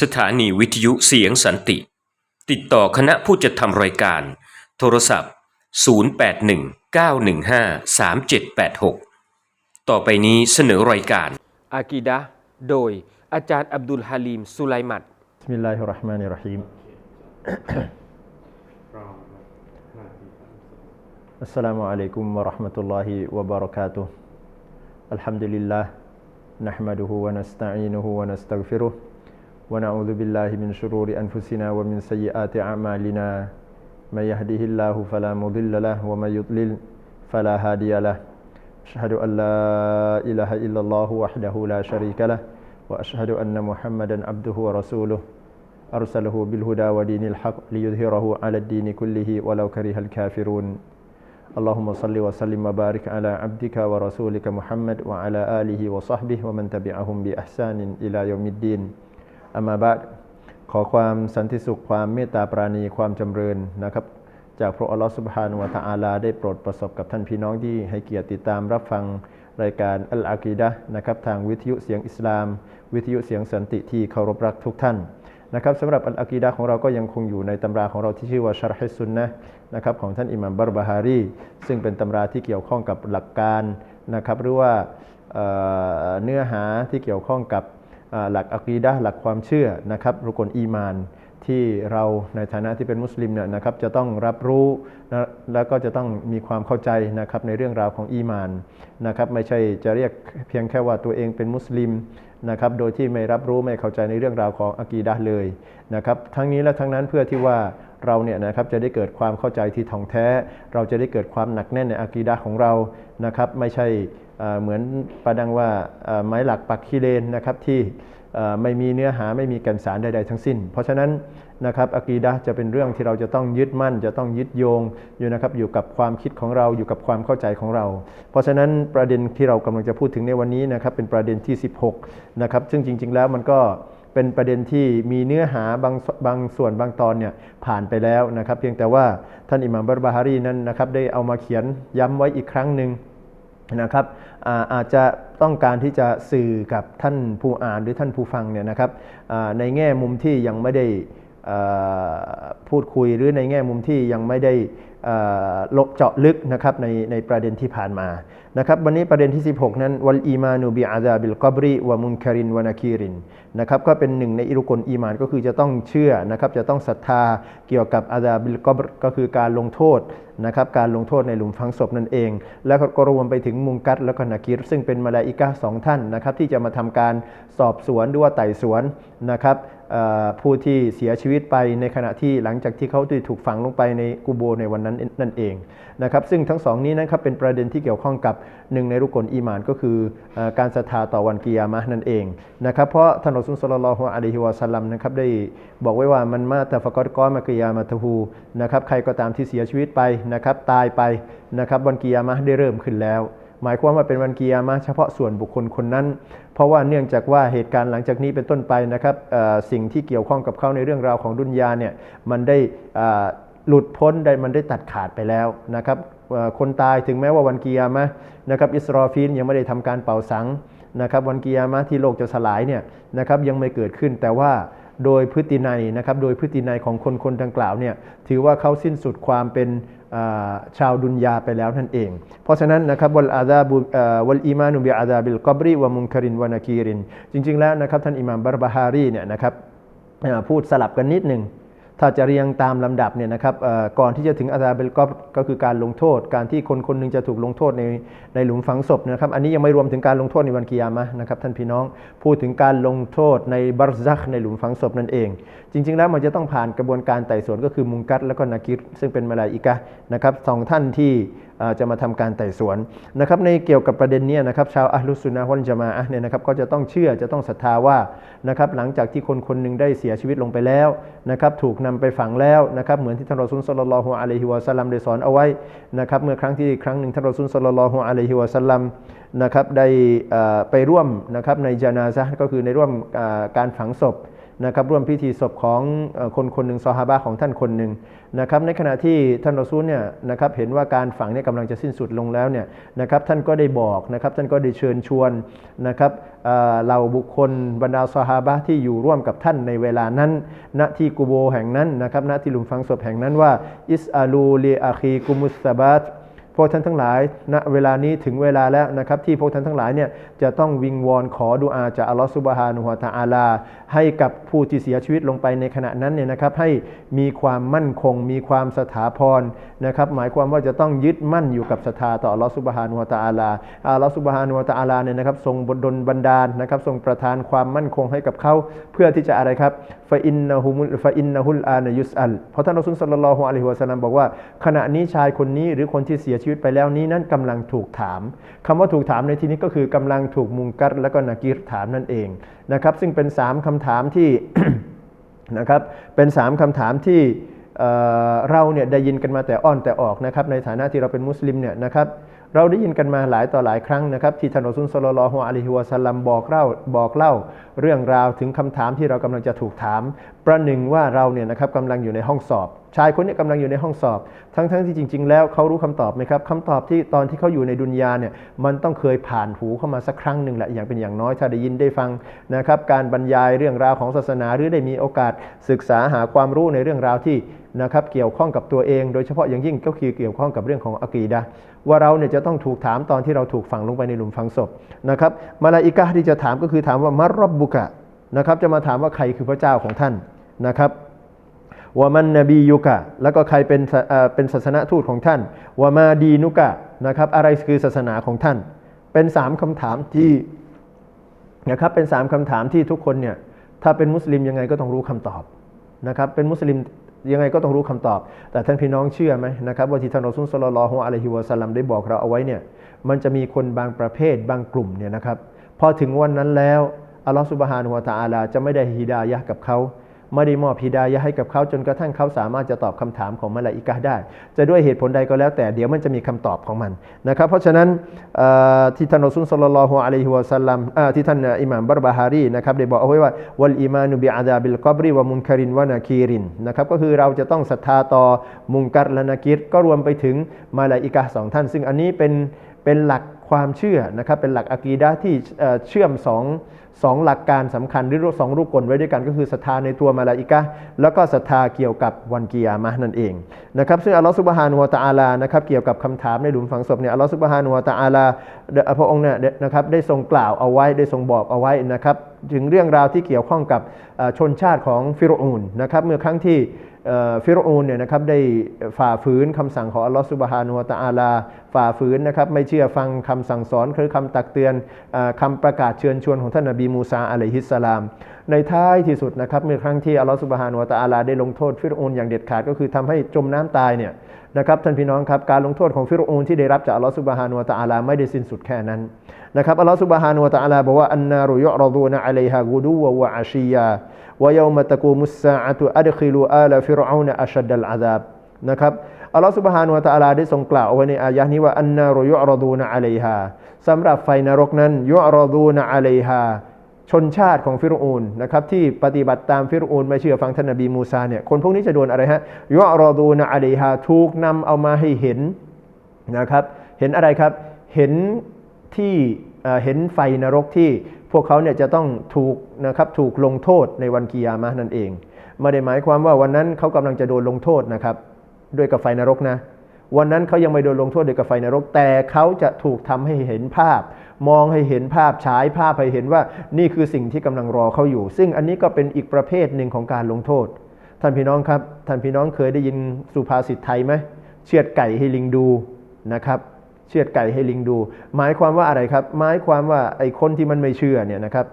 สถานีวิทยุเสียงสันติ ติดต่อคณะผู้จัดทำรายการ โทรศัพท์ 0819153786 ต่อไปนี้เสนอรายการอากีดะโดยอาจารย์อับดุลฮาลีมสุไลมัดบิสมิลลาฮิรราะห์มานิรราะฮีมอัสสลามุอะลัยกุมวะเราะห์มะตุลลอฮิวะบะเราะกาตุฮ์อัลฮัมดุลิลลาห์นะห์มะดุฮูวะนัสตะอีนุฮูวะนัสตัฆฟิรุฮ์ ونعوذ بالله من شرور أنفسنا ومن سيئات أعمالنا. من يهده الله فلا مضل له ومن يضلل فلا هادي له. أشهد أن لا إله إلا الله وحده لا شريك له وأشهد أن محمدا عبده ورسوله. أرسله بالهدى ودين الحق ليظهره على الدين كله ولو كره الكافرون. اللهم صل وسلم وبارك على عبدك ورسولك محمد وعلى آله وصحبه ومن تبعهم بإحسان إلى يوم الدين. อามาบะขอความสันติสุขความเมตตาปราณีความจำเริญนะครับ จากพระอัลลอฮฺสุบฮานวะตาอาลา ได้โปรดประสบกับท่านพี่น้องที่ให้เกียรติติดตามรับฟังรายการอัลอากีดะนะครับทางวิทยุเสียงอิสลาม วิทยุเสียงสันติที่เคารพรักทุกท่านนะครับสำหรับอัลอากีดะของเราก็ยังคงอยู่ในตำราของเราที่ชื่อว่าชาร์ฮิซุนนะนะครับของท่านอิหมัมบารบาฮารีซึ่งเป็นตำราที่เกี่ยวข้องกับหลักการนะครับหรือว่าเนื้อหาที่เกี่ยวข้องกับ หลักอะกีดะห์หลักความเชื่อนะครับรุกลอีมานที่เราในฐานะที่เป็นมุสลิมเนี่ยนะครับจะต้องรับรู้นะแล้วก็จะต้องมีความเข้าใจนะครับในเรื่องราวของอีมานนะครับไม่ใช่จะเรียกเพียงแค่ว่าตัวเองเป็นมุสลิมนะครับโดยที่ไม่รับรู้ไม่เข้าใจในเรื่องราวของอะกีดะเลยนะครับทั้งนี้และทั้งนั้นเพื่อที่ว่าเราเนี่ยนะครับจะได้เกิดความเข้าใจที่ท่องแท้ เราจะได้เกิดความหนักแน่นในอะกีดะของเรานะครับไม่ใช่ เหมือนประดังว่าไม้หลักปักคีเลนนะครับที่ไม่มีเนื้อหาไม่มีแกันสารใด ๆ ทั้งสิ้น เพราะฉะนั้นนะครับอะกีดะจะเป็นเรื่องที่เราจะต้องยึดมั่น จะต้องยึดโยงอยู่นะครับอยู่กับความคิดของเราอยู่กับความเข้าใจของเรา เพราะฉะนั้นประเด็นที่เรากำลังจะพูดถึงในวันนี้นะครับเป็นประเด็นที่ 16นะครับซึ่งจริง ๆ แล้วมันก็เป็นประเด็นที่มีเนื้อหาบางบางส่วนบางตอนเนี่ยผ่านไปแล้วนะครับ เพียงแต่ว่าท่านอิหม่ามบัรบาฮารีนั้นนะครับได้เอามาเขียนย้ำไว้อีกครั้งหนึ่ง นะครับอาอาจจะต้องการที่จะสื่อกับท่านผู้อ่านหรือท่านผู้ฟังเนี่ยนะครับในแง่มุมที่ยังไม่ได้พูดคุยหรือในแง่มุมที่ยังไม่ได้ ลกเจาะลึกนะครับในในประเด็นที่ผ่านมานะครับวันนี้ประเด็นที่ 16 นั้นวัลอีมานูบิอาซาบิลกอบรีวะมุนคารินวะนาคีรินนะครับก็เป็นหนึ่งในอิรุกลอีมานก็คือจะต้องเชื่อนะครับจะต้องศรัทธาเกี่ยวกับอาซาบิลกอบรก็คือการลงโทษนะครับการลงโทษในหลุมฝังศพนั่นเอง แล้วก็รวมไปถึงมุงกัดแล้วก็นากิรซึ่งเป็นมาลาอิกะสองท่านนะครับที่จะมาทำการสอบสวนหรือว่าไต่สวนนะครับ ผู้ที่เสียชีวิตไปในขณะที่หลังจากที่เขาถูกฝังลงไปในกูโบในวันนั้นนั่นเองนะครับซึ่งทั้งสองนี้นะครับเป็นประเด็นที่เกี่ยวข้องกับหนึ่งในรุกลอีหมานก็คืออการศรัทธาต่อวันกิยามะนั่นเองนะครับเพราะท่านอซูลศ็อลลัลอฮุอะลัยฮิวะซัลลัมนะครับได้บอกไว้ว่ามันมาแต่ฟะกอดกอมะกิยามะตะฮูนะครับใครก็ตามที่เสียชีวิตไปนะครับตายไปนะครับวันกิยามะได้เริ่มขึ้นแล้ว หมายความว่าเป็นวันกิยามะเฉพาะส่วนบุคคลคนนั้น เพราะว่าเนื่องจากว่าเหตุการณ์หลังจากนี้เป็นต้นไปนะครับสิ่งที่เกี่ยวข้องกับเขาในเรื่องราวของดุนยาเนี่ยมันได้หลุดพ้นได้มันได้ตัดขาดไปแล้วนะครับคนตายถึงแม้ว่าวันกิยามะนะครับอิสรอฟีนยังไม่ได้ทำการเป่าสังนะครับวันกิยามะที่โลกจะสลายเนี่ยนะครับยังไม่เกิดขึ้นแต่ว่า โดยพฤตินัยนะครับโดยพฤตินัยของคนคนดังกล่าวเนี่ยถือว่าเขาสิ้นสุดความเป็นชาวดุนยาไปแล้วนั่นเอง เพราะฉะนั้นนะครับวัลอาซาบุวัลอีมานุบิอาซาบิลกอบรีวะมุนคารินวะนาคีริน จริง ๆ แล้วนะครับท่านอิหม่ามบารบาฮารีเนี่ยนะครับพูดสลับกันนิดหนึ่ง ถ้าจะเรียงตามลำดับเนี่ยนะครับก่อนที่จะถึงอาซาเบลกอฟก็คือการลงโทษ การที่คนคนหนึงจะถูกลงโทษในในหลุมฝังศพนะครับ อันนี้ยังไม่รวมถึงการลงโทษในวันกิยามะนะครับท่านพี่น้องพูดถึงการลงโทษในบารซักในหลุมฝังศพนั่นเอง จริง ๆ แล้วมันจะต้องผ่านกระบวนการไต่สวนก็คือมุงกัตและก็นากิรซึ่งเป็นมาลาอิกะนะครับสองท่านที่จะมาทำการไต่สวนนะครับในเกี่ยวกับประเด็นนี้นะครับชาวอัลลุสุนนะฮ์วัลจามะอะห์เนี่ยนะครับก็จะต้องเชื่อจะต้องศรัทธาว่านะครับหลังจากที่คนคนหนึ่งได้เสียชีวิตลงไปแล้วนะครับถูกนำไปฝังแล้วนะครับเหมือนที่ท่านรอซูลศ็อลลัลลอฮุอะลัยฮิวะซัลลัมได้สอนเอาไว้นะครับเมื่อครั้งที่ครั้งหนึ่งท่านรอซูลศ็อลลัลลอฮุอะลัยฮิวะซัลลัมนะครับได้ไปร่วมนะครับในจานาซะก็คือในร่วมการฝังศพ นะครับร่วมพิธีศพของคนคนหนึ่งซอฮาบะของท่านคนหนึ่งนะครับในขณะที่ท่านรอซูลเนี่ยนะครับเห็นว่าการฝังเนี่ยกำลังจะสิ้นสุดลงแล้วเนี่ยนะครับท่านก็ได้บอกนะครับท่านก็ได้เชิญชวนนะครับเหล่าบุคคลบรรดาซอฮาบะที่อยู่ร่วมกับท่านในเวลานั้น ณที่กูโบแห่งนั้นนะครับณที่หลุมฝังศพแห่งนั้นว่าอิสอาลูลีอาคีกุมุสซาบัต พวกท่านทั้งหลายณเวลานี้ถึงเวลาแล้วนะครับที่พวกท่านทั้งหลายเนี่ยจะต้องวิงวอนขอดุอาจากอัลลอฮฺซุบฮานุฮวาตะอาลา ให้กับผู้ที่เสียชีวิตลงไปในขณะนั้นเนี่ยนะครับให้มีความมั่นคง มีความสถาพรนะครับหมายความว่าจะต้องยึดมั่นอยู่กับศรัทธาต่ออัลลอฮฺซุบฮานุฮวาตะอาลาอัลลอฮฺซุบฮานุฮวาตะอาลาเนี่ยนะครับทรงบดลบันดาลนะครับทรงประทานความมั่นคงให้กับเขาเพื่อที่จะอะไรครับฟาอินนะฮุมุลฟาอินนะฮุลอานยุสอัลเพราะท่านอซูลสัลลัลลอฮุอะลัยฮิวะสัลลัมบอกว่า ขณะนี้ชายคนนี้หรือคนที่เสียชีวิตไปแล้วนี้นั้นกำลังถูกถามคำว่าถูกถามในที่นี้ก็คือกำลังถูกมุงกัดแล้วก็นากีรถามนั่นเองนะครับ ซึ่งเป็น 3คำถามที่นะครับเป็น3คำถามที่เเราเนี่ยได้ยินกันมาแต่อ้อนแต่ออกนะครับ ในฐานะที่เราเป็นมุสลิมเนี่ยนะครับเราได้ยินกันมาหลายต่อหลายครั้งนะครับ ที่ท่านอซูลศ็อลลัลลอฮุอะลัยฮิวะสัลลัมบอกเล่าบอกเล่า เรื่องราวถึงคำถามที่เรากำลังจะถูกถาม ประหนึ่งว่าเราเนี่ยนะครับกำลังอยู่ในห้องสอบ ชายคนนี้กำลังอยู่ในห้องสอบ ทั้งๆทที่จริง ๆ แล้วเขารู้คำตอบไหมครับคำตอบที่ตอนที่เขาอยู่ในดุนยาเนี่ยมันต้องเคยผ่านหูเข้ามาสักครั้งหนึ่งแหละอย่างเป็นอย่างน้อยถ้าได้ยินได้ฟังนะครับการบรรยายเรื่องราวของศาสนาหรือได้มีโอกาสศึกษาหาความรู้ในเรื่องราวที่นะครับเกี่ยวข้องกับตัวเอง โดยเฉพาะอย่างยิ่งก็คือเกี่ยวข้องกับเรื่องของอะกีดะว่าเราเนี่ยจะต้องถูกถามตอนที่เราถูกฝังลงไปในหลุมฝังศพนะครับมาลาอิกะที่จะถามก็คือถามว่ามารรบบุกะนะครับจะมาถามว่าใครคือพระเจ้าของท่านนะครับ วามันนบียุกะ แล้วก็ใครเป็นเป็นศาสนทูตของท่านวามาดีนุกะนะครับอะไรคือศาสนาของท่าน เป็นสามคำถามที่นะครับเป็นสามคำถามที่ทุกคนเนี่ยถ้าเป็นมุสลิมยังไงก็ต้องรู้คำตอบนะครับเป็นมุสลิมยังไงก็ต้องรู้คำตอบ แต่ท่านพี่น้องเชื่อไหมนะครับว่าที่ท่านรอซูลสลลัลลอฮุอะลัยฮิวะสัลลัมได้บอกเราเอาไว้เนี่ยมันจะมีคนบางประเภทบางกลุ่มเนี่ยนะครับพอถึงวันนั้นแล้วอัลลอฮฺสุบฮานุวะตะอาลาจะไม่ได้ฮิดายะกับเขา ไม่ได้มอบฮิดายะให้กับเขาจนกระทั่งเขาสามารถจะตอบคำถามของมาลาอิกะได้ จะด้วยเหตุผลใดก็แล้วแต่เดี๋ยวมันจะมีคำตอบของมันนะครับเพราะฉะนั้นที่ท่านรอซูลสลลัลลอฮุอะลัยฮิวะสัลลัมที่ท่านอิหม่ามบัรบาฮารีนะครับได้บอกเอาไว้ว่าวัลอีมานุบิอาดาบิลกอบริวะมุนคารินวะนาคีรินนะครับก็คือเราจะต้องศรัทธาต่อมุงกัรและนากิรก็รวมไปถึงมาลาอิกะสองท่าน ซึ่งอันนี้เป็นเป็นหลัก ความเชื่อนะครับเป็นหลักอะกีดะที่เชื่อมสองสองหลักการสำคัญหรือสองรูปกลไว้ด้วยกันก็คือศรัทธาในตัวมาลาอิกะแล้วก็ศรัทธาเกี่ยวกับวันกิยามะนั่นเองนะครับซึ่งอัลลอฮฺซุบฮานุวะตะอาลานะครับเกี่ยวกับคำถามในหลุมฝังศพเนี่ยอัลลอฮฺซุบฮานุวะตะอาลาพระองค์เนี่ยนะครับได้ทรงกล่าวเอาไว้ได้ทรงบอกเอาไว้นะครับถึงเรื่องราวที่เกี่ยวข้องกับชนชาติของฟิโรอูนนะครับเมื่อครั้งที่ ฟิโรอูนเนี่ยนะครับได้ฝ่าฝืนคำสั่งของอัลลอฮฺสุบฮานุวะตะอาลา ฝ่าฝืนนะครับไม่เชื่อฟังคำสั่งสอนคือคำตักเตือนออคำประกาศเชิญชวนของท่านนบีมูซาอะลัยฮิสสลาม ในท้ายที่สุดนะครับเมื่อครั้งที่อัลลอฮฺสุบฮานุวะตะอาลาได้ลงโทษฟิรอูนอย่างเด็ดขาดก็คือทำให้จมน้ำตายเนี่ย นะครับท่านพี่น้องครับการลงโทษของฟิรอูนที่ได้รับจากอัลลอฮฺสุบฮานุวะตะอาลาไม่ได้สิ้นสุดแค่นั้นนะครับอัลลอฮฺสุบฮานุวะตะอาลาบอกว่าอันนารุยุรดูนะอะลัยฮะกูดูวะวะอาชียาวะยามะตะกูมุสซาอะตุอัดคิลูอาลฟิรอูนอัชดัลอาซาบนะครับอัลลอฮฺสุบฮานุวะตะอาลาได้ทรงกล่าวเอาไว้ในอายะห์นี้ว่าอันนารุยุรดูนะอะลัยฮาสำหรับไฟนรกนั้นยุรดูนะอะลัยฮา ชนชาติของฟิรอูนนะครับที่ปฏิบัติตามฟิรอูนไม่เชื่อฟังท่านนบีมูซาเนี่ยคนพวกนี้จะโดนอะไรฮะยุรดูนะอะลัยฮาถูกนำเอามาให้เห็นนะครับ เห็นอะไรครับ เห็นที่เห็นไฟนรกที่พวกเขาเนี่ยจะต้องถูกนะครับถูกลงโทษในวันกิยามะนั่นเองไม่ได้หมายความว่าวันนั้นเขากำลังจะโดนลงโทษนะครับ ด้วยกับไฟนรกนะ วันนั้นเขายังไม่โดนลงโทษด้วยกับไฟนรก แต่เขาจะถูกทำให้เห็นภาพ มองให้เห็นภาพฉายภาพให้เห็นว่านี่คือสิ่งที่กำลังรอเขาอยู่ ซึ่งอันนี้ก็เป็นอีกประเภทหนึ่งของการลงโทษ ท่านพี่น้องครับ ท่านพี่น้องเคยได้ยินสุภาษิตไทยไหมเชือดไก่ให้ลิงดูนะครับเชือดไก่ให้ลิงดู หมายความว่าอะไรครับ หมายความว่าไอ้คนที่มันไม่เชื่อเนี่ยนะครับ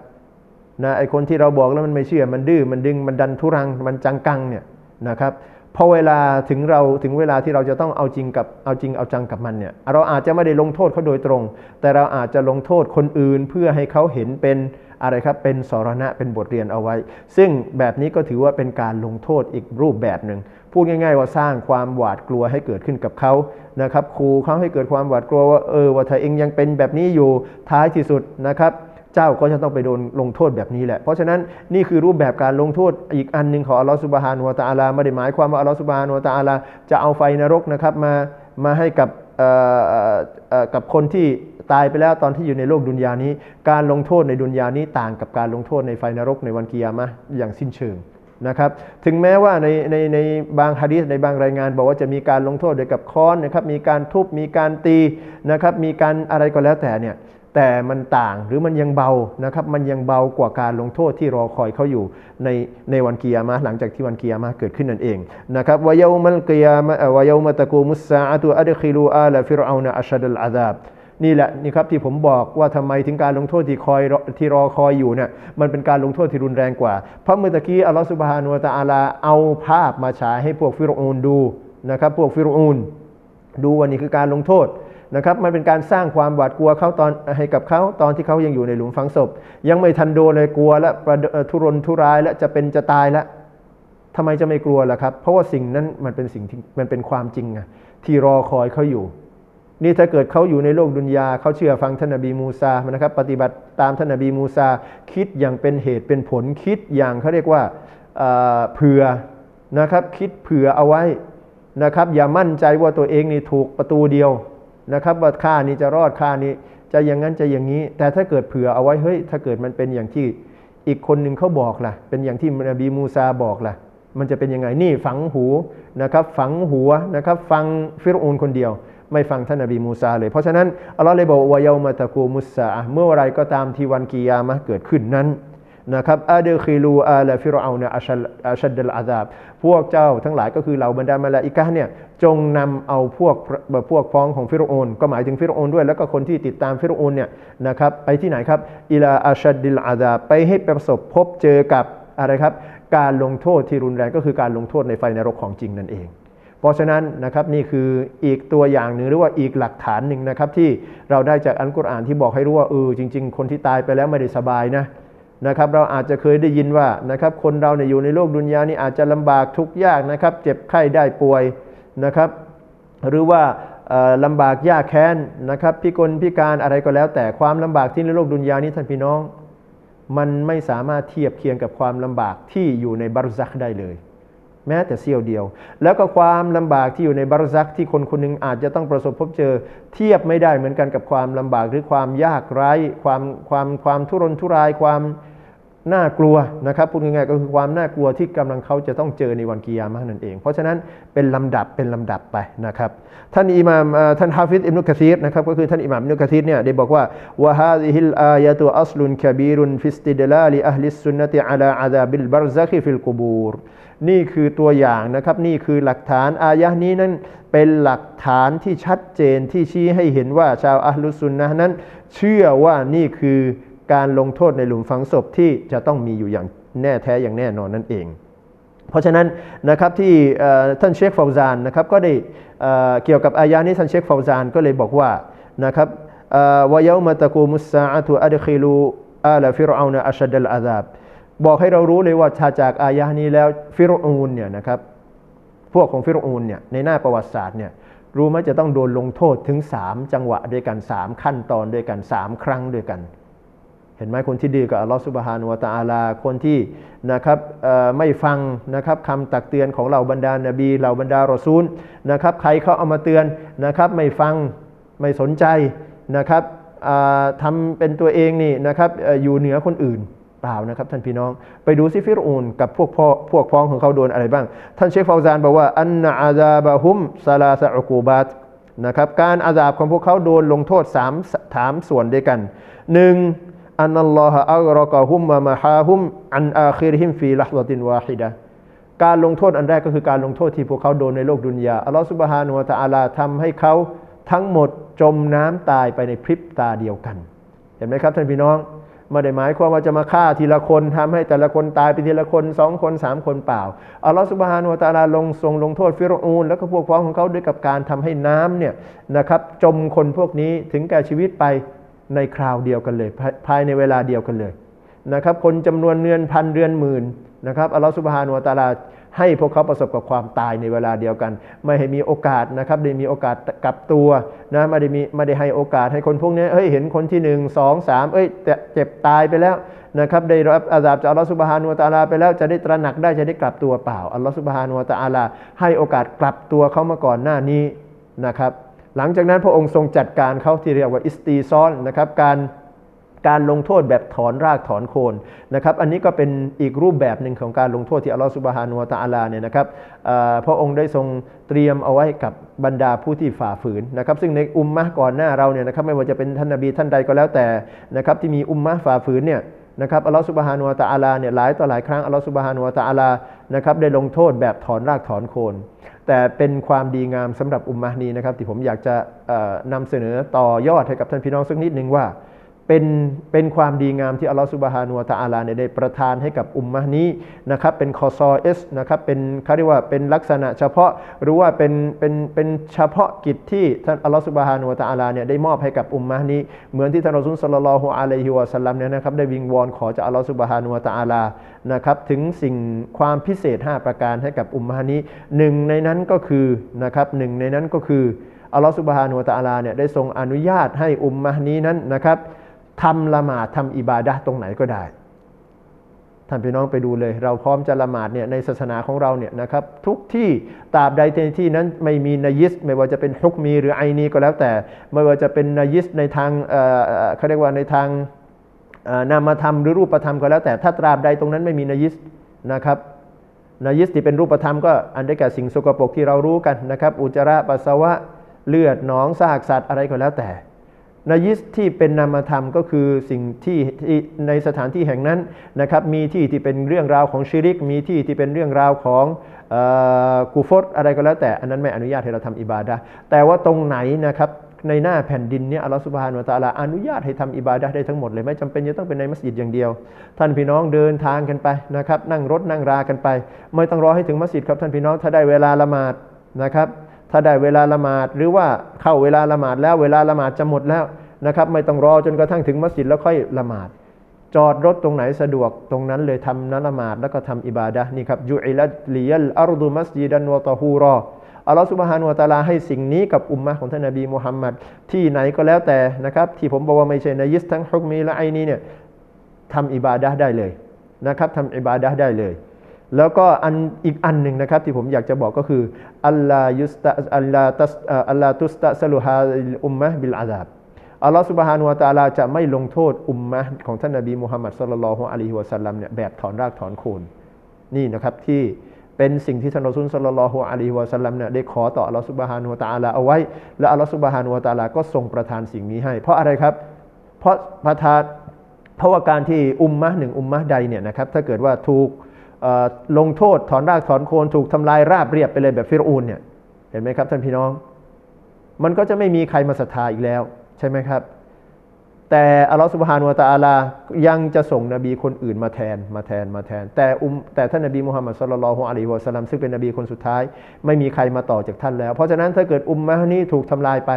นะไอ้คนที่เราบอกแล้วมันไม่เชื่อมันดื้อมันดึงมันดันทุรังมันจังกังเนี่ยนะครับ พอเวลาถึงเราถึงเวลาที่เราจะต้องเอาจริงกับเอาจริงเอาจังกับมันเนี่ยเราอาจจะไม่ได้ลงโทษเขาโดยตรง แต่เราอาจจะลงโทษคนอื่นเพื่อให้เขาเห็นเป็นอะไรครับเป็นสรณะเป็นบทเรียนเอาไว้ ซึ่งแบบนี้ก็ถือว่าเป็นการลงโทษอีกรูปแบบหนึ่งพูดง่าย ๆ ว่าสร้างความหวาดกลัวให้เกิดขึ้นกับเขานะครับครูเขาให้เกิดความหวาดกลัวว่าเออว่าถ้าเองยังเป็นแบบนี้อยู่ท้ายที่สุดนะครับ เจ้าก็จะต้องไปโดนลงโทษแบบนี้แหละ เพราะฉะนั้นนี่คือรูปแบบการลงโทษอีกอันหนึ่งของอัลลอฮฺสุบฮานุวะตะอาลาไม่ได้หมายความว่าอัลลอฮฺสุบฮานุวะตะอาลาจะเอาไฟนรกนะครับมามาให้กับกับคนที่ตายไปแล้วตอนที่อยู่ในโลกดุนยานี้ การลงโทษในดุนยานี้ต่างกับการลงโทษในไฟนรกในวันกิยามะอย่างสิ้นเชิงนะครับถึงแม้ว่าในในในบางฮะดีษในบางรายงาน บอกว่าจะมีการลงโทษโดยกับค้อนนะครับมีการทุบมีการตีนะครับมีการอะไรก็แล้วแต่เนี่ย แต่มันต่างหรือมันยังเบานะครับมันยังเบากว่าการลงโทษที่รอคอยเขาอยู่ในในวันกิยามะหลังจากที่วันกิยามะเกิดขึ้นนั่นเองนะครับวะยามัลกิยามะวะยามัตะกูมุสซาอะตุอัดคิลูอาลฟิรเอานะอัชดัลอาซาบนี่แหละนี่ครับที่ผมบอกว่าทำไมถึงการลงโทษที่คอยที่รอคอยอยู่เนี่ยมันเป็นการลงโทษที่รุนแรงกว่า เพราะเมื่อตะกี้อัลลอฮฺสุบฮานุตะอาลาเอาภาพมาฉายให้พวกฟิรอูนดูนะครับพวกฟิรอูนดูว่านี่คือการลงโทษ นะครับมันเป็นการสร้างความหวาดกลัวเขาตอนให้กับเขาตอนที่เขายังอยู่ในหลุมฝังศพ ยังไม่ทันโดนเลยกลัวและประทุรนทุรายและจะเป็นจะตายแล้วทำไมจะไม่กลัวล่ะครับ เพราะว่าสิ่งนั้นมันเป็นสิ่งที่มันเป็นความจริงอะที่รอคอยเขาอยู่ นี่ถ้าเกิดเขาอยู่ในโลกดุนยาเขาเชื่อฟังท่านนบีมูซานะครับ ปฏิบัติตามท่านนบีมูซาคิดอย่างเป็นเหตุเป็นผลคิดอย่างเขาเรียกว่าเเผื่อนะครับคิดเผื่อเอาไว้นะครับ อย่ามั่นใจว่าตัวเองนี่ถูกประตูเดียว นะครับว่าข้านี้จะรอดข้านี้ จะอย่างนั้นจะอย่างนี้ แต่ถ้าเกิดเผื่อเอาไว้เฮ้ยถ้าเกิดมันเป็นอย่างที่อีกคนหนึ่งเขาบอกล่ะ เป็นอย่างที่นบีมูซาบอกล่ะ มันจะเป็นยังไงนี่ฝังหูนะครับฝังหัวนะครับฟังฟิรอูนคนเดียว ไม่ฟังท่านนบีมูซาเลย เพราะฉะนั้นอัลลอฮ์เลยบอกวายามาตะกูมุสซาเมื่อไรก็ตามที่วันกิยามะเกิดขึ้นนั้น นะครับอาเดคิลูอาลฟิรเอานะอัชลอัชดลอาซาบ พวกเจ้าทั้งหลายก็คือเหล่าบรรดามาลาอิกะเนี่ยจงนำเอาพวกพวกพ้องของฟิรโอน ก็หมายถึงฟิรโอนด้วย แล้วก็คนที่ติดตามฟิรโอนเนี่ยนะครับไปที่ไหนครับอิลาอัชดิลอาซาบไปให้ประสบพบเจอกับอะไรครับการลงโทษที่รุนแรงก็คือการลงโทษในไฟนรกของจริงนั่นเอง เพราะฉะนั้นนะครับนี่คืออีกตัวอย่างหนึ่งหรือว่าอีกหลักฐานหนึ่งนะครับที่เราได้จากอัลกุรอานที่บอกให้รู้ว่าเออจริง ๆ คนที่ตายไปแล้วไม่ได้สบายนะ นะครับเราอาจจะเคยได้ยินว่านะครับคนเราเนี่ยอยู่ในโลกดุนยานี่อาจจะลำบากทุกข์ยากนะครับ เจ็บไข้ได้ป่วยนะครับ หรือว่าเอ่อลำบากยากแค้นนะครับพิกลพิการอะไรก็แล้ว แต่ความลำบากที่ในโลกดุนยานี้ท่านพี่น้อง มันไม่สามารถเทียบเคียงกับความลำบากที่อยู่ในบารซักได้เลย แม้แต่เสี้ยวเดียว แล้วก็ความลำบากที่อยู่ในบารซักที่คนคนหนึงอาจจะต้องประสบพบเจอ เทียบไม่ได้เหมือนกันกับความลำบากหรือความยากไร้ความความความทุรนทุรายความน่ากลัวนะครับพูดง่ายๆก็คือความน่ากลัวที่กำลังเขาจะต้องเจอในวันกิยามะนั่นเอง เพราะฉะนั้นเป็นลำดับเป็นลำดับไปนะครับท่านอิหม่ามท่านฮาฟิซอิบนุกะซีรนะครับก็คือท่านอิหม่ามอิบนุกะซีรเนี่ยได้บอกว่าวะฮาซิฮิลอายะตุอัศลุนกะบีรุนฟิสติดลาลิอัลลิสซุนนะติอะลาอะซาบิลบารซักฟิลกุบูร นี่คือตัวอย่างนะครับนี่คือหลักฐานอายะนี้นั้นเป็นหลักฐานที่ชัดเจนที่ชี้ให้เห็นว่าชาวอัลลุซุนนะห์นั้น เชื่อว่านี่คือการลงโทษในหลุมฝังศพที่จะต้องมีอยู่อย่างแน่แท้อย่างแน่นอนนั่นเอง เพราะฉะนั้นนะครับที่ท่านเชคฟาวซานนะครับก็ได้เกี่ยวกับอายะนี้ท่านเชคฟาวซานก็เลยบอกว่านะครับวายามาตะกูมุสซาอะตุอัดคิลูอาลฟิรเอานอัชดัลอาซาบ บอกให้เรารู้เลยว่าถ้าจากอายะนี้แล้วฟิรอูนเนี่ยนะครับพวกของฟิรอูนเนี่ยในหน้าประวัติศาสตร์เนี่ยรู้ไหมจะต้องโดนลงโทษถึง 3 จังหวะด้วยกัน 3 ขั้นตอนด้วยกัน 3 ครั้งด้วยกัน เห็นไหมคนที่ดื้อกับอัลลอฮฺสุบฮานุวะตะอาลา คนที่นะครับไม่ฟังนะครับคำตักเตือนของเหล่าบรรดานาบีเหล่าบรรดารอซูลนะครับใครเขาเอามาเตือนนะครับไม่ฟังไม่สนใจนะครับทำเป็นตัวเองนี่นะครับอยู่เหนือคนอื่น เปล่านะครับท่านพี่น้อง ไปดูซิฟิรูนกับพวกพ่อพวกพ้องของเขาโดนอะไรบ้าง ท่านเชคฟาวซานบอกว่าอันนาอาซาบะฮุมซาลาสะอกูบัตนะครับการอาซาบของพวกเขาโดนลงโทษสามถามส่วนด้วยกันหนึ่งอันนัลลอฮะอัลรอกะฮุมมะมาฮาฮุมอันอาคิรฮิมฟีละฮ์ตินวาฮิดะการลงโทษอันแรกก็คือการลงโทษที่พวกเขาโดนในโลกดุนยาอัลลอฮฺสุบฮานุวะตะอาลาทำให้เขาทั้งหมดจมน้ำตายไปในพริบตาเดียวกัน เห็นไหมครับท่านพี่น้อง ไม่ได้หมายความว่าจะมาฆ่าทีละคนทำให้แต่ละคนตายไปทีละคนสองคนสามคนเปล่าอัลลอฮฺสุบฮานุตาลาลงทรงลงโทษฟิรอูนแล้วก็พวกพ้องของเขาด้วยกับการทำให้น้ำเนี่ยนะครับจมคนพวกนี้ถึงแก่ชีวิตไปในคราวเดียวกันเลย ภายในเวลาเดียวกันเลยนะครับคนจำนวนเนือนพันเรือนหมื่นนะครับอัลลอฮฺสุบฮานุตาลา ให้พวกเขาประสบกับความตายในเวลาเดียวกัน ไม่ให้มีโอกาสนะครับได้มีโอกาสกลับตัวนะไม่ได้มีไม่ได้ให้โอกาสให้คนพวกนี้เฮ้ยเห็นคนที่หนึ่งสองสามเอ้ยเจ็บตายไปแล้วนะครับได้รับอาซาบจากอัลลอฮฺสุบฮานุวะตาลาไปแล้วจะได้ตระหนักได้จะได้กลับตัวเปล่าอัลลอฮฺสุบฮานุวะตาลา ให้โอกาสกลับตัวเขามาก่อนหน้านี้นะครับหลังจากนั้นพระองค์ทรงจัดการเขาที่เรียกว่าอิสตีซอนนะครับการ การลงโทษแบบถอนรากถอนโคนนะครับอันนี้ก็เป็นอีกรูปแบบหนึ่งของการลงโทษที่อัลลอฮฺสุบฮานุวะตะอาลาเนี่ยนะครับพระองค์ได้ทรงเตรียมเอาไว้กับบรรดาผู้ที่ฝ่าฝืนนะครับซึ่งในอุมมะก่อนหน้าเราเนี่ยนะครับไม่ว่าจะเป็นท่านนบีท่านใดก็แล้วแต่นะครับที่มีอุมมะฝ่าฝืนเนี่ยนะครับอัลลอฮฺสุบฮานุวะตะอาลาเนี่ยหลายต่อหลายครั้งอัลลอฮฺสุบฮานุวะตะอาลานะครับได้ลงโทษแบบถอนรากถอนโคน แต่เป็นความดีงามสำหรับอุมมะนี้นะครับที่ผมอยากจะนำเสนอต่อยอดให้กับท่านพี่น้องสักนิดหนึ่งว่า เป็นเป็นความดีงามที่อัลลอฮฺสุบฮานุวะตะอาลาเนี่ยได้ประทานให้กับอุมมะนี้นะครับเป็นคอซอเอสนะครับเป็นเขาเรียกว่าเป็นลักษณะเฉพาะหรือว่าเป็นเป็นเป็นเฉพาะกิจที่ท่านอัลลอฮฺสุบฮานุวะตะอาลาเนี่ยได้มอบให้กับอุมมะนี้ เหมือนที่ท่านรอซูลสัลลัลลอฮุอะลัยฮิวะสัลลัมเนี่ยนะครับได้วิงวอนขอจากอัลลอฮฺสุบฮานุวะตะอาลานะครับถึงสิ่งความพิเศษ 5 ประการให้กับอุมมะนี้หนึ่งในนั้นก็คือนะครับหนึ่งในนั้นก็คืออัลลอฮฺสุบฮานุวะตะอาลาเนี่ยได้ทรงอนุญาตให้อุมมะนี้นั้นนะครับ ทำละหมาดทำอิบาดะตรงไหนก็ได้ท่านพี่น้องไปดูเลย เราพร้อมจะละหมาดเนี่ยในศาสนาของเราเนี่ยนะครับทุกที่ตราบใดที่นั้นไม่มีนายิส ไม่ว่าจะเป็นฮุกมีหรือไอนีก็แล้วแต่ ไม่ว่าจะเป็นนายิสในทางเขาเรียกว่าในทางนามธรรมหรือรูปธรรมก็แล้วแต่ ถ้าตราบใดตรงนั้นไม่มีนายิสนะครับนายิสที่เป็นรูปธรรมก็อันได้แก่สิ่งสกปรกที่เรารู้กันนะครับอุจจาระปัสสาวะเลือดหนองซากสัตว์อะไรก็แล้วแต่ นายิสที่เป็นนามธรรมก็คือสิ่งที่ในสถานที่แห่งนั้นนะครับมีที่ที่เป็นเรื่องราวของชิริก มีที่ที่เป็นเรื่องราวของกูฟตอะไรก็แล้วแต่อันนั้นไม่อนุญาตให้เราทำอิบาดะแต่ว่าตรงไหนนะครับในหน้าแผ่นดินเนี่ยอัลลอฮฺสุบฮานุตะลาอนุญาตให้ทำอิบาดะได้ทั้งหมดเลยไม่จำเป็นจะต้องเป็นในมัสยิดอย่างเดียว ท่านพี่น้องเดินทางกันไปนะครับนั่งรถนั่งรากันไป ไม่ต้องรอให้ถึงมัสยิดครับท่านพี่น้องถ้าได้เวลาละหมาดนะครับ ถ้าได้เวลาละหมาดหรือว่าเข้าเวลาละหมาดแล้วเวลาละหมาดจะหมดแล้วนะครับ ไม่ต้องรอจนกระทั่งถึงมัสยิดแล้วค่อยละหมาด จอดรถตรงไหนสะดวกตรงนั้นเลยทำนั้นละหมาดแล้วก็ทำอิบาดะนี่ครับยูอิลัลียัลอารุดุมัสยิดันวะตะฮูรออัลลอฮฺสุบฮานุวะตาลาให้สิ่งนี้กับอุมมะของท่านนบีมุฮัมมัดที่ไหนก็แล้วแต่นะครับ ที่ผมบอกว่าไม่ใช่นายิสทั้งฮุกมีและไอนี้เนี่ยทำอิบาดะได้เลยนะครับทำอิบาดะได้เลย แล้วก็อันอีกอันหนึ่งนะครับที่ผมอยากจะบอกก็คืออัลลายุสตะอัลลาตัสอัลลาตุสตะสลุฮาอุมมะบิลอาซาบอัลลอฮฺสุบฮานุวะตาลาจะไม่ลงโทษอุมมะของท่านนบีมุฮัมมัดสุลลัลฮุอะลัยฮิวะสัลลัมเนี่ยแบบถอนรากถอนโคนนี่นะครับที่เป็นสิ่งที่ท่านรอซูลสุลลัลฮุอะลัยฮิวะสัลลัมเนี่ยได้ขอต่ออัลลอฮฺสุบฮานุวะตาลาเอาไว้ และอัลลอฮฺสุบฮานุวะตาลาก็ทรงประทานสิ่งนี้ให้ เพราะอะไรครับ เพราะประทานเพราะว่าการที่อุมมะหนึ่งอุมมะใดเนี่ยนะครับถ้าเกิดว่าถูก ลงโทษถอนรากถอนโคนถูกทำลายราบเรียบไปเลยแบบฟิรอูนเนี่ยเห็นไหมครับท่านพี่น้อง มันก็จะไม่มีใครมาศรัทธาอีกแล้ว ใช่ไหมครับ แต่อัลลอฮฺสุบฮานุวะตะอาลายังจะส่งนบีคนอื่นมาแทนมาแทนมาแทน แต่อุมแต่ท่านนบีมุฮัมมัดสุลลัลฮุอะลัยฮิวะสัลลัมซึ่งเป็นนบีคนสุดท้าย ไม่มีใครมาต่อจากท่านแล้ว เพราะฉะนั้นถ้าเกิดอุมมะนี้ถูกทำลายไป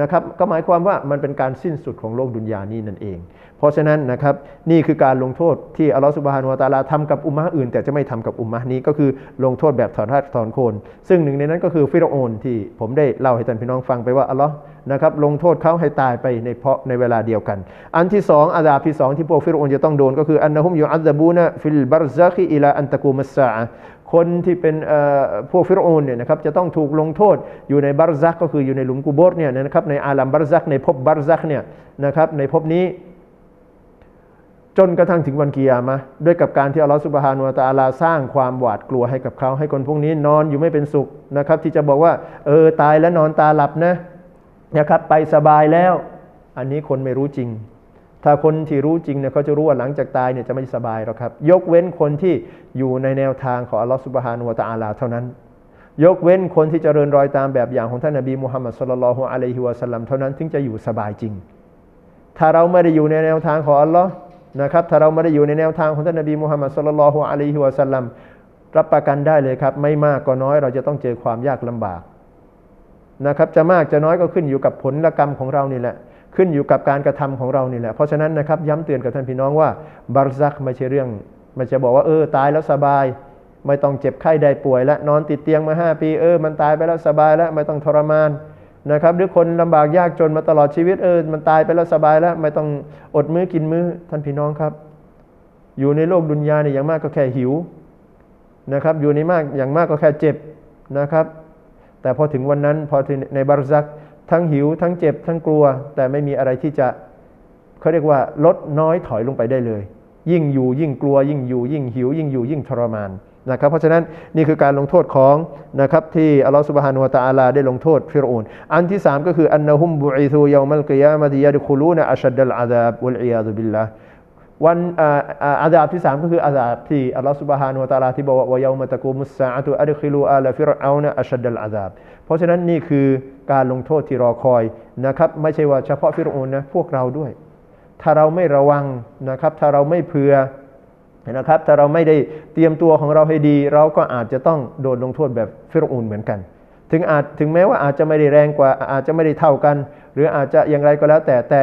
นะครับก็หมายความว่ามันเป็นการสิ้นสุดของโลกดุนยานี้นั่นเอง เพราะฉะนั้นนะครับนี่คือการลงโทษที่อัลลอฮฺสุบฮานุวะตาลาทำกับอุมมะอื่น แต่จะไม่ทำกับอุมมะนี้ก็คือลงโทษแบบถอนรากถอนโคน ซึ่งหนึ่งในนั้นก็คือฟิโรโอนที่ผมได้เล่าให้ท่านพี่น้องฟังไปว่าอัลลอฮ์นะครับลงโทษเขาให้ตายไปในเพาะในเวลาเดียวกัน อันที่สองอาดาบที่สองที่พวกฟิโรโอนจะต้องโดนก็คืออันนะฮุมยูอัลซาบูนะฟิลบารซักอิลาอันตะกูมัสซา คนที่เป็นพวกฟิรโอนเนี่ยนะครับจะต้องถูกลงโทษอยู่ในบารซักก็คืออยู่ในหลุมกูโบสเนี่ยนะครับในอาลัมบารซักในภพบารซักเนี่ยนะครับในภพนี้ จนกระทั่งถึงวันกิยามะด้วยกับการที่อัลลอฮฺสุบฮานุวะตาลาสร้างความหวาดกลัวให้กับเขาให้คนพวกนี้นอนอยู่ไม่เป็นสุขนะครับ ที่จะบอกว่าเออตายแล้วนอนตาหลับนะนะครับไปสบายแล้ว อันนี้คนไม่รู้จริง ถ้าคนที่รู้จริงเนี่ยเขาจะรู้ว่าหลังจากตายเนี่ยจะไม่สบายหรอกครับ ยกเว้นคนที่อยู่ในแนวทางของอัลลอฮฺสุบฮานุวะตาลาเท่านั้น ยกเว้นคนที่จเจริญรอยตามแบบอย่างของท่านนบีมุฮัมมัดสุลลัลฮุอะลัยฮิวะสัลลัมเท่านั้นถึงจะอยู่สบายจริง ถ้าเราไม่ได้อยู่ในแนวทางของอัลลอฮ์นะครับ ถ้าเราไม่ได้อยู่ในแนวทางของท่านนบีมุฮัมมัดสุลลัลฮุอะลัยฮิวะสัลลัมรับประกันได้เลยครับ ไม่มากก็น้อยเราจะต้องเจอความยากลำบากนะครับ จะมากจะน้อยก็ขึ้นอยู่กับผลกรรมของเรานี่แหละ ขึ้นอยู่กับการกระทำของเรานี่แหละ เพราะฉะนั้นนะครับย้ำเตือนกับท่านพี่น้องว่าบารซักไม่ใช่เรื่องม่ใช่บอกว่าเออตายแล้วสบาย ไม่ต้องเจ็บไข้ได้ป่วย และนอนติดเตียงมา 5 ปีเออมันตายไปแล้วสบายแล้วไม่ต้องทรมานนะครับหรือคนลำบากยากจนมาตลอดชีวิตเออมันตายไปแล้วสบายแล้ว ไม่ต้องอดมื้อกินมื้อท่านพี่น้องครับ อยู่ในโลกดุนยาเนี่ยอย่างมากก็แค่หิวนะครับอยู่ในมากอย่างมากก็แค่เจ็บนะครับ แต่พอถึงวันนั้นพอถึงในบารซัก ทั้งหิวทั้งเจ็บทั้งกลัว แต่ไม่มีอะไรที่จะเขาเรียกว่าลดน้อยถอยลงไปได้เลย ยิ่งอยู่ยิ่งกลัว ยิ่งอยู่ยิ่งหิว ยิ่งอยู่ยิ่งทรมานนะครับเพราะฉะนั้นนี่คือการลงโทษของนะครับที่อัลลอฮฺสุบฮานุวะตะอาลาได้ลงโทษฟิรอูนอันที่สามก็คืออันนะฮุมบุอิซูยามัลกิยามะติยาดุคุลูนอัชดัลอาดาบวลอียาดุบิลลา วันอาดาบที่สามก็คืออาดาบที่อัลลอฮฺสุบฮานุวะตะอาลาที่บอกว่าวะยามัตะกูมุสซาอะตุอัดคิลูอาลฟิรเอานะอัชดัลอาดาบเพราะฉะนั้นนี่คือการลงโทษที่รอคอยนะครับไม่ใช่ว่าเฉพาะฟิรอูนนะพวกเราด้วย ถ้าเราไม่ระวังนะครับถ้าเราไม่เผื่อนะครับถ้าเราไม่ได้เตรียมตัวของเราให้ดี เราก็อาจจะต้องโดนลงโทษแบบฟิรอูนเหมือนกัน ถึงอาจถึงแม้ว่าอาจจะไม่ได้แรงกว่าอาจจะไม่ได้เท่ากัน หรืออาจจะอย่างไรก็แล้วแต่แต่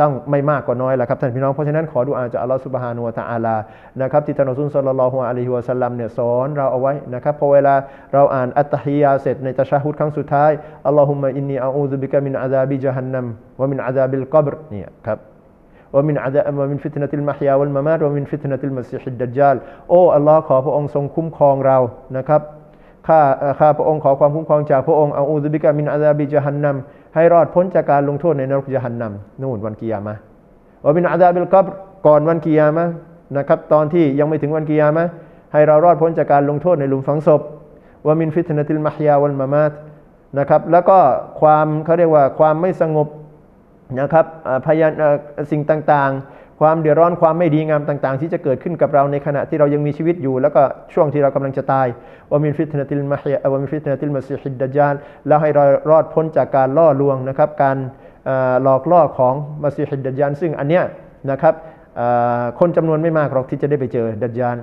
ต้องไม่มากกว่าน้อยแหละครับท่านพี่น้องเพราะฉะนั้นขอดูอาจากอัลลอฮฺสุบฮานุวะตะอาลานะครับที่ท่านอัสซุลสัลลัลลอฮุอะลัยฮิวะสัลลัมเนี่ยสอนเราเอาไว้นะครับพอเวลาเราอ่านอัตตฮิยาเสร็จในตะชาฮุดครั้งสุดท้ายอัลลอฮุมะอินนีอาอูซุบิกะมินอาซาบิจฮันนัมวะมินอาซาบิลกับรเนี่ยครับ ومن عذاب ومن فتنة المحيا والممات ومن فتنة المسيح الدجال โอ้อัลลอฮ์ขอพระองค์ทรงคุ้มครองเรานะครับ ข้าข้าพระองค์ขอความคุ้มครองจากพระองค์เอาอูซุบิกะมินอาซาบิจฮันนัมให้รอดพ้นจากการลงโทษในนรกจฮันนัมนู่นวันกิยามะวะมินอาซาบิลกับก่อนวันกิยามะนะครับตอนที่ยังไม่ถึงวันกิยามะให้เรารอดพ้นจากการลงโทษในหลุมฝังศพวะมินฟิตนะติลมะฮยาวัลมะมาตนะครับแล้วก็ความเขาเรียกว่าความไม่สงบนะครับพยานสิ่งต่างๆ ความเดือดร้อนความไม่ดีงามต่างๆ ที่จะเกิดขึ้นกับเราในขณะที่เรายังมีชีวิตอยู่ แล้วก็ช่วงที่เรากำลังจะตายวามินฟิตนติลมะฮิยะว่ามินฟิตนติลมัสซิฮิดดัจาลแล้วให้เรารอดพ้นจากการล่อลวงนะครับ การหลอกล่อของมัสซิฮิดดัจาลซึ่งอันเนี้ยนะครับคนจำนวนไม่มากหรอกที่จะได้ไปเจอดัจาล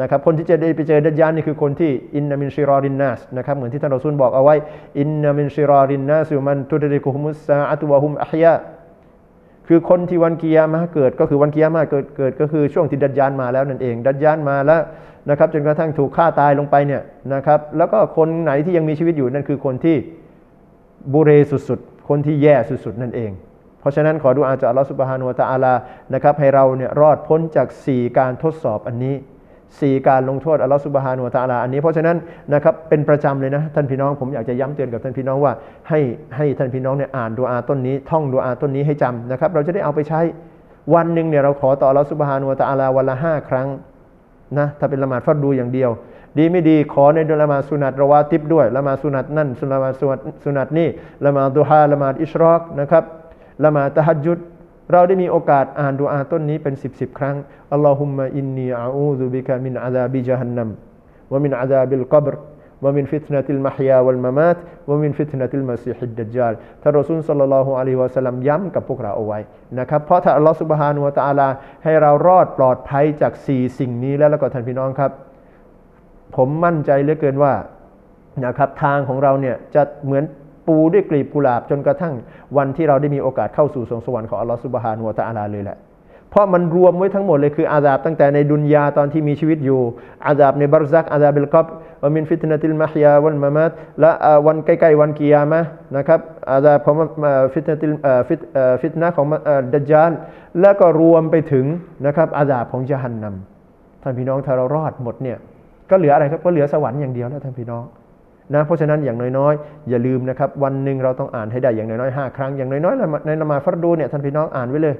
นะครับคนที่จะได้ไปเจอดัจญาลนี่คือคนที่อินนามินชิรอรินนัสนะครับเหมือนที่ท่านรอซูลบอกเอาไว้อินนามินชิรอรินนัสมันตุดริกุฮุมุสซาอะตุวะฮุมอะฮยา คือคนที่วันกิยามะเกิดก็คือวันกิยามะเกิดเกิดก็คือช่วงที่ดัจญานมาแล้วนั่นเอง ดัจญานมาแล้วนะครับจนกระทั่งถูกฆ่าตายลงไปเนี่ยนะครับแล้วก็คนไหนที่ยังมีชีวิตอยู่นั่นคือคนที่บุเรสุดๆ คนที่แย่สุดๆ นั่นเอง เพราะฉะนั้นขอดูอาจากอัลลอฮฺสุบฮานุวะตะอาลานะครับให้เราเนี่ยรอดพ้นจาก 4 การทดสอบอันนี้ 4 การลงโทษอัลลอฮฺสุบฮานุตะอาลาอันนี้เพราะฉะนั้นนะครับเป็นประจำเลยนะท่านพี่น้องผมอยากจะย้ำเตือนกับท่านพี่น้องว่าให้ให้ท่านพี่น้องเนี่ยอ่านดูอาต้นนี้ ท่องดูอาต้นนี้ให้จำนะครับเราจะได้เอาไปใช้วันหนึ่งเนี่ยเราขอต่ออัลลอฮฺสุบฮานุตะอาลาวันละห้าครั้งนะถ้าเป็นละหมาดฟัดดูอย่างเดียว ดีไม่ดีขอในละหมาดสุนัตระวาติบด้วยละหมาดสุนัตนั่นสุละหมาดสุนัตนี่ละหมาดดุฮาละหมาดอิชรอกนะครับละหมาดตะฮัจจุด เราได้มีโอกาสอ่านดูอาต้นนี้เป็นสิบสิบครั้งอัลลอฮุมมะอินนีอาอูซุบิกะมินอาซาบิจฮันนัมวะมินอาซาบิลกับร ومن فتنة المحيا والممات ومن فتنة المسيح الدجال ท่านรอซูลสัลลัลลอฮุอะลัยฮิวะสัลลัมย้ำกับพวกเราเอาไว้นะครับเพราะถ้าอัลลอฮฺสุบฮานุวะตะอาลาให้เรารอดปลอดภัยจากสี่สิ่งนี้แล้วแล้วก็ท่านพี่น้องครับ ผมมั่นใจเหลือเกินว่านะครับทางของเราเนี่ยจะเหมือน ปูด้วยกลีบกุหลาบจนกระทั่งวันที่เราได้มีโอกาสเข้าสู่สวงสวรรค์ของอัลลอฮฺสุบฮานุวะตะอาลาเลยแหละ เพราะมันรวมไว้ทั้งหมดเลยคืออาซาบตั้งแต่ในดุนยาตอนที่มีชีวิตอยู่ อาซาบในบารซักอาซาบิลกับวะมินฟิตนะติลมะฮยาวัลมะมัตและวันใกล้ๆวันกิยามะนะครับอาซาบของฟิตนะติลฟิตอ่าฟิตนะของดัจญาลแล้วก็รวมไปถึงนะครับอาซาบของจฮันนัมท่านพี่น้องถ้าเรารอดหมดเนี่ยก็เหลืออะไรครับก็เหลือสวรรค์อย่างเดียวแล้วท่านพี่น้อง นะเพราะฉะนั้นอย่างน้อยๆ อย่าลืมนะครับวันหนึ่งเราต้องอ่านให้ได้อย่างน้อยๆห้าครั้งอย่างน้อยๆในละมาฟัรดูเนี่ยท่านพี่น้องอ่านไว้เลย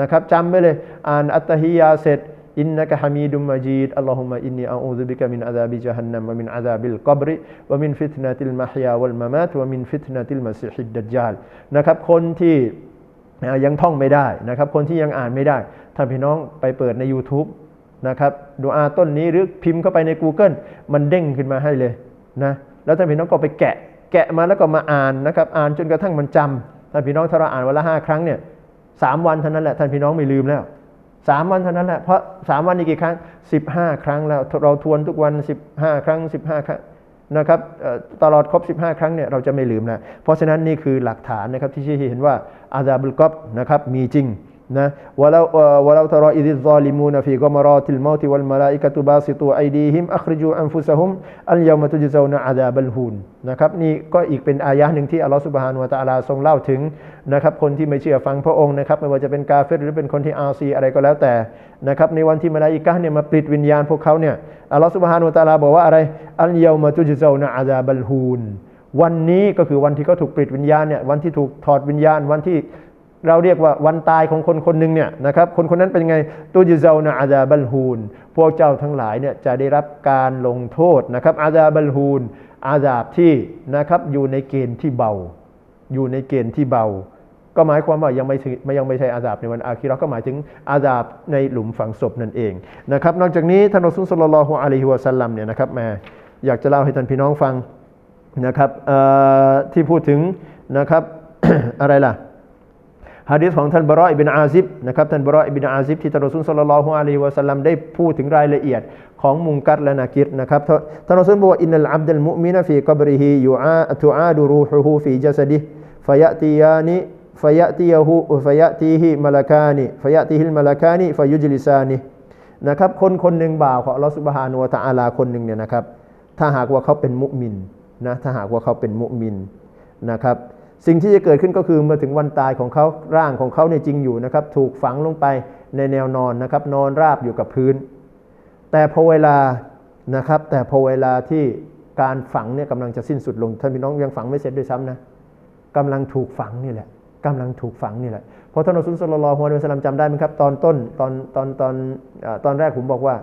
นะครับจำไว้เลยอ่านอัตตฮิยาเสร็จอินนักฮามีดุมมาจีดอัลลอฮุมะอินนีอาอูซุบิกะมินอาซาบิจฮันนัมวะมินอาซาบิลกับริวะมินฟิตนะติลมะฮยาวัลมะมาตวะมินฟิตนะติลมัสซิฮิดดัจญาลนะครับคนที่ยังท่องไม่ได้นะครับคนที่ยังอ่านไม่ได้ท่านพี่น้องไปเปิดใน YouTube นะครับดูอาต้นนี้หรือพิมพ์เข้าไปใน Google มันเด้งขึ้นมาให้เลยนะ แล้วท่านพี่น้องก็ไปแกะแกะมาแล้วก็มาอ่านนะครับอ่านจนกระทั่งมันจำท่านพี่น้องถ้าเราอ่านวันละห้าครั้งเนี่ยสามวันเท่านั้นแหละท่านพี่น้องไม่ลืมแล้วสามวันเท่านั้นแหละเพราะสามวันนี่กี่ครั้งสิบห้าครั้งแล้วเราทวนทุกวันสิบห้าครั้งสิบห้าครั้งนะครับตลอดครบ 15 ครั้งเนี่ยเราจะไม่ลืมนะเพราะฉะนั้นนี่คือหลักฐานนะครับที่ชี้ให้เห็นว่าอาซาบุลกอบนะครับมีจริง นะวะลาวะลาตรออิดิซอลิมูนฟีกอมารอติลมอติวัลมาลาอิกะตุบาซิตูไอดีฮิมอัคริจูอันฟุซะฮุมอัลยามะตุจิซานะอาซาบัลฮูนนะครับนี่ก็อีกเป็นอายะหนึ่งที่อัลลอฮฺสุบฮานุวะตะอาลาทรงเล่าถึงนะครับคนที่ไม่เชื่อฟังพระองค์นะครับไม่ว่าจะเป็นกาเฟรหรือเป็นคนที่อาซีอะไรก็แล้วแต่นะครับในวันที่มาลาอิกะเนี่ยมาปลิดวิญญาณพวกเขาเนี่ยอัลลอฮฺสุบฮานุวะตะอาลาบอกว่าอะไรอัลยามะตุจิซานะอาซาบัลฮูนวันนี้ก็คือวันที่เขาถูกปลิดวิญญาณเนี่ยวันที่ถูกถอดวิญญาณวันที่ เราเรียกว่าวันตายของคนคนหนึ่งเนี่ยนะครับคนคนนั้นเป็นไงตูจิเซานะอาซาบัลฮูนพวกเจ้าทั้งหลายเนี่ยจะได้รับการลงโทษนะครับอาซาบัลฮูนอาซาบที่นะครับอยู่ในเกณฑ์ที่เบา อยู่ในเกณฑ์ที่เบา ก็หมายความว่ายังไม่ถึงยังไม่ใช่อาซาบในวันอาคิเราก็หมายถึงอาซาบในหลุมฝังศพนั่นเองนะครับนอกจากนี้ท่านอซูลศ็อลลัลอฮุอะลัยฮิวะซัลลัมเนี่ยนะครับแม่อยากจะเล่าให้ท่านพี่น้องฟังนะครับที่พูดถึงนะครับอะไรล่ะ ฮะดีษของท่านบรออิบินอาซิบนะครับท่านบรออิบินอาซิบที่ท่านรอซูลศ็อลลัลลอฮุอะลัยฮิวะซัลลัมได้พูดถึงรายละเอียดของมุงกัดและนากิรนะครับท่านท่านรอซูลบอกว่าอินนัลอับดัลมุมินะฟีกับริฮิยูอาตุอาดุรูฮุฮูฟีจัสดิฮิฟยะติยานิฟยะติยะฮูฟยะติฮิมะลากานิฟยะติฮิลมะลากานิฟยุจลิซานินะครับคนคนหนึ่งบ่าวของอัลลอฮฺซุบฮานุวะตะอาลาคนหนึ่งเนี่ยนะครับถ้าหากว่าเขาเป็นมุมินนะถ้าหากว่าเขาเป็นมุมินนะครับ สิ่งที่จะเกิดขึ้นก็คือเมื่อถึงวันตายของเขาร่างของเขาเนี่ยจริงอยู่นะครับ ถูกฝังลงไปในแนวนอนนะครับ นอนราบอยู่กับพื้น แต่พอเวลานะครับ แต่พอเวลาที่การฝังเนี่ยกำลังจะสิ้นสุดลงท่านพี่น้องยังฝังไม่เสร็จด้วยซ้ำนะกำลังถูกฝังนี่แหละกำลังถูกฝังนี่แหละเพราะท่านอัสุลสลลอฮุอะลัยฮิวะซัลลัมจำได้ไหมครับ ตอนต้นตอนตอนตอนตอนแรกผมบอกว่า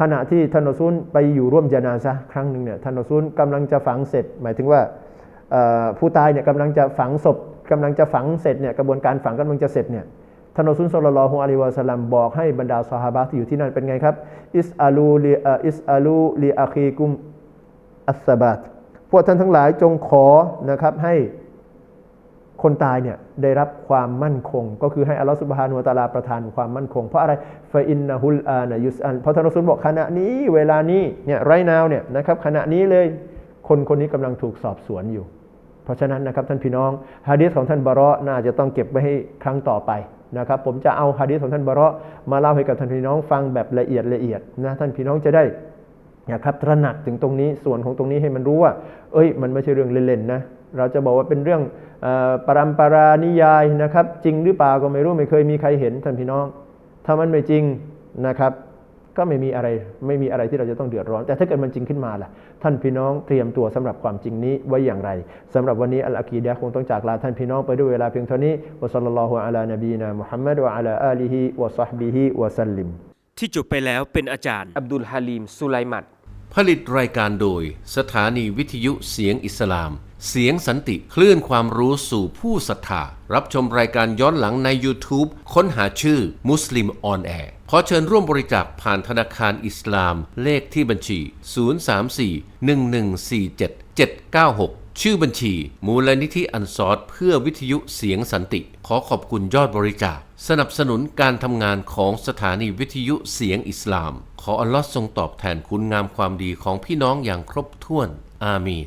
ขณะที่ท่านรอซูลไปอยู่ร่วมจานาซะครั้งหนึ่งเนี่ยท่านรอซูลกำลังจะฝังเสร็จ หมายถึงว่า ผู้ตายเนี่ยกำลังจะฝังศพกำลังจะฝังเสร็จเนี่ยกระบวนการฝังกำลังจะเสร็จเนี่ยท่านอซูลศ็อลลอฮุอะลัยวะซัลลัมบอกให้บรรดาซอฮาบะที่อยู่ที่นั่นเป็นไงครับอิสอาลูลีอิสอาลูลีอาคีกุมอัสซาบัตพวกท่านทั้งหลายจงขอนะครับให้คนตายเนี่ยได้รับความมั่นคง ก็คือให้อัลลอฮฺสุบฮานุตาลาประทานความมั่นคง เพราะอะไรฟาอินนะฮุลอานะยุสอันเพราะท่านรอซูลบอกขณะนี้เวลานี้เนี่ยไรนาวเนี่ยนะครับขณะนี้เลยคนคนนี้กำลังถูกสอบสวนอยู่ เพราะฉะนั้นนะครับท่านพี่น้องฮะดีษของท่านบาระน่าจะต้องเก็บไว้ให้ครั้งต่อไปนะครับผมจะเอาฮะดีษของท่านบาระมาเล่าให้กับท่านพี่น้องฟังแบบละเอียดละเอียดนะท่านพี่น้องจะได้นะครับตระหนักถึงตรงนี้ส่วนของตรงนี้ให้มันรู้ว่า เอ้ย มันไม่ใช่เรื่องเล่นๆนะเราจะบอกว่าเป็นเรื่องอปรัมปรานิยายนะครับ จริงหรือเปล่าก็ไม่รู้ไม่เคยมีใครเห็นท่านพี่น้อง ถ้ามันไม่จริงนะครับ ก็ไม่มีอะไรไม่มีอะไรที่เราจะต้องเดือดร้อน แต่ถ้าเกิดมันจริงขึ้นมาล่ะ ท่านพี่น้องเตรียมตัวสำหรับความจริงนี้ไว้อย่างไรสำหรับวันนี้อัลอากีดะห์คงต้องจากลาท่านพี่น้องไปด้วยเวลาเพียงเท่านี้วะซัลลัลลอฮุอะลานบีนามุฮัมมัดวะอะลาอาลีฮิวะซอฮบิฮิวะซัลลิมที่จบไปแล้วเป็นอาจารย์อับดุลฮาลีมสุไลมัดผลิตรายการโดย สถานีวิทยุเสียงอิสลาม เสียงสันติคลื่นความรู้สู่ผู้ศรัทธารับชมรายการย้อนหลังใน YouTube ค้นหาชื่อมุสลิมออนแอร์ ขอเชิญร่วมบริจาคผ่านธนาคารอิสลามเลขที่บัญชี 034-1147-796 ชื่อบัญชี มูลนิธิอันซอดเพื่อวิทยุเสียงสันติ ขอขอบคุณยอดบริจาค สนับสนุนการทำงานของสถานีวิทยุเสียงอิสลาม ขออัลลอฮ์ทรงตอบแทนคุณงามความดีของพี่น้องอย่างครบถ้วน อามีน